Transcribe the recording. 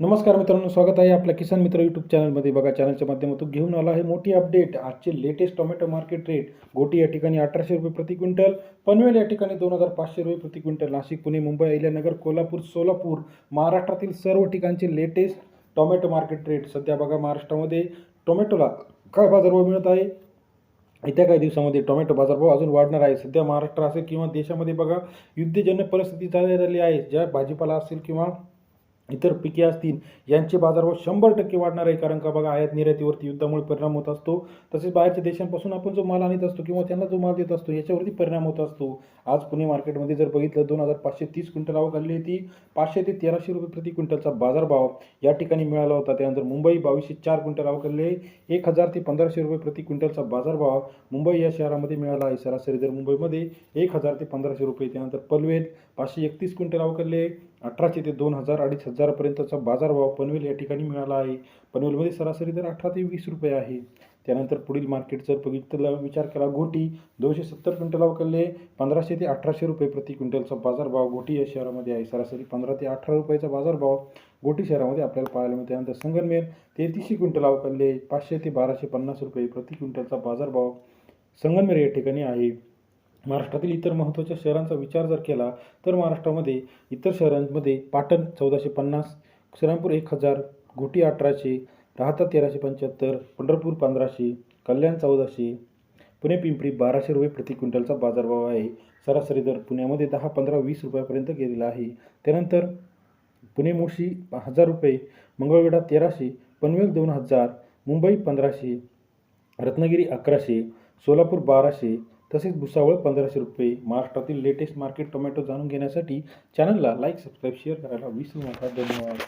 नमस्कार मित्रांनो स्वागत आहे आपल्या किसान मित्र यूट्यूब चॅनलमध्ये बघा चॅनलच्या माध्यमातून घेऊन आला आहे मोठी अपडेट आजचे लेटेस्ट टोमॅटो मार्केट रेट गोटी या ठिकाणी अठराशे रुपये प्रति क्विंटल पनवेल या ठिकाणी दोन हजार पाचशे रुपये प्रति क्विंटल नाशिक पुणे मुंबई अहिल्यानगर कोल्हापूर सोलापूर महाराष्ट्रातील सर्व ठिकाणचे लेटेस्ट टोमॅटो मार्केट रेट सध्या बघा महाराष्ट्रामध्ये टोमॅटोला काय बाजारभाव मिळत आहे? येत्या काही दिवसामध्ये टोमॅटो बाजारभाव अजून वाढणार आहे. सध्या महाराष्ट्र असेल किंवा देशामध्ये बघा युद्धजन्य परिस्थिती झालेली आहे. ज्या भाजीपाला असेल किंवा इतर पिके असतील यांचे बाजारभाव शंभर टक्के वाढणार आहे. कारण का बघा आयात निर्यातीवरती युद्धामुळे परिणाम होत असतो. तसेच बाहेरच्या देशांपासून आपण जो माल आणत असतो किंवा त्यांना जो माल देत असतो याच्यावरती परिणाम होत असतो. आज पुणे मार्केटमध्ये जर बघितलं दोन हजार पाचशे तीस क्विंटल आवक आली होती. पाचशे ते तेराशे रुपये प्रति क्विंटलचा बाजारभाव या ठिकाणी मिळाला होता. त्यानंतर मुंबई बावीसशे चार क्विंटल आवक आली आहे. एक हजार ते पंधराशे रुपये प्रति क्विंटलचा बाजारभाव मुंबई या शहरामध्ये मिळाला आहे. सरासरी दर मुंबईमध्ये एक हजार ते पंधराशे रुपये. त्यानंतर पनवेल पाचशे एकतीस क्विंटल आवक आली अठराशे ते दोन हजार अडीच हजारापर्यंतचा बाजारभाव पनवेल या ठिकाणी मिळाला आहे. पनवेलमध्ये सरासरी दर अठरा ते वीस रुपये आहे. त्यानंतर पुढील मार्केट जर बघितलं विचार केला घोटी दोनशे सत्तर क्विंटल अवकलले पंधराशे ते अठराशे रुपये प्रति क्विंटलचा बाजारभाव घोटी या शहरामध्ये आहे. सरासरी पंधरा ते अठरा रुपयाचा बाजारभाव घोटी शहरामध्ये आपल्याला पाहायला मिळते. त्यानंतर संगनमेर तेहतीसशे क्विंटल अवकलले पाचशे ते बाराशे पन्नास रुपये प्रति क्विंटलचा बाजारभाव संगनमेर या ठिकाणी आहे. महाराष्ट्रातील इतर महत्त्वाच्या शहरांचा विचार जर केला तर महाराष्ट्रामध्ये इतर शहरांमध्ये पाटण चौदाशे पन्नास श्रीरामपूर एक हजार घोटी अठराशे राहता तेराशे पंच्याहत्तर पंढरपूर पंधराशे कल्याण चौदाशे पुणे पिंपरी बाराशे रुपये प्रति क्विंटलचा बाजारभाव आहे. सरासरी दर पुण्यामध्ये दहा पंधरा वीस रुपयापर्यंत गेलेला आहे. त्यानंतर पुणे मोशी हजार रुपये मंगळवेढा तेराशे पनवेल दोन हजार मुंबई पंधराशे रत्नागिरी अकराशे सोलापूर बाराशे तसेच भुसावळ पंधराशे रुपये. महाराष्ट्रातील लेटेस्ट मार्केट टोमॅटो जाणून घेण्यासाठी चॅनलला लाईक सबस्क्राईब शेअर करायला विसरू नका. धन्यवाद.